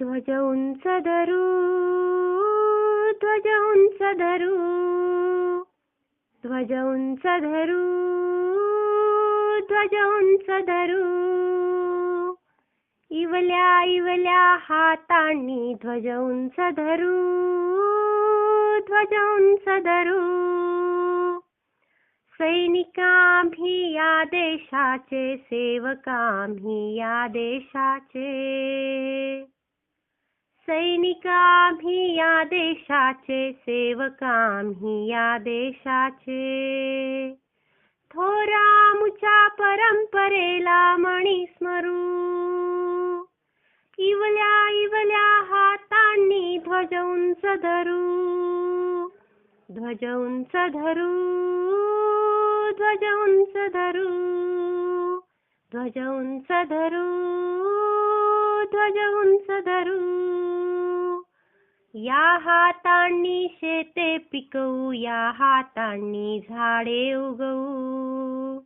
ध्वज उंच धरू ध्वज उंच धरू ध्वज उंच धरू ध्वज उंच धरू इवल्या इवल्या हातांनी ध्वज उंच धरू ध्वज उंच धरू सैनिकांभी या देशाचे सेवकांभी या देशाचे सैनिकांभी या देशाचे सेवकांभी या देशाचे. थोरामुच्या परंपरेला मणी स्मरू. इवल्या इवल्या हातांनी ध्वज उंच धरू ध्वज उंच धरू ध्वज उंच धरू ध्वज उंच धरू ध्वज उंच धरू या हातांनी शेते पिकवू या हातांनी झाडे उगवू.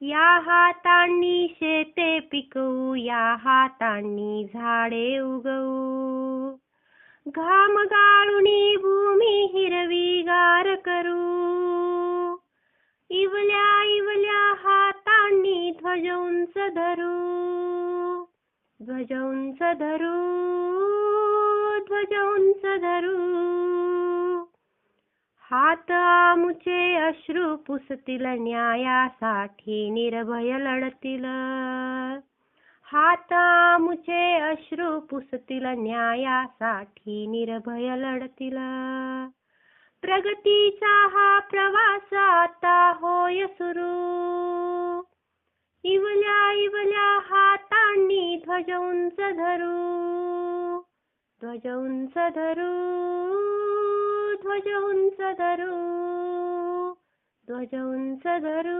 या हातांनी शेते पिकवू या हातांनी झाडे उगवू. घाम गाळुनी भूमी हिरवीगार करू. इवल्या इवल्या हातांनी ध्वज उंच धरू. ध्वज उंच धरू. ध्वज उंच धरू हात आमुचे अश्रू पुसतील न्यायासाठी निर्भय लढतील. हात आमुचे अश्रू पुसतील न्यायासाठी निर्भय लढतील. प्रगतीचा हा प्रवास आता होय सुरू. इवल्या इवल्या हातांनी ध्वज उंच धरू ध्वज उंच धरू ध्वज उंच धरू ध्वज उंच धरू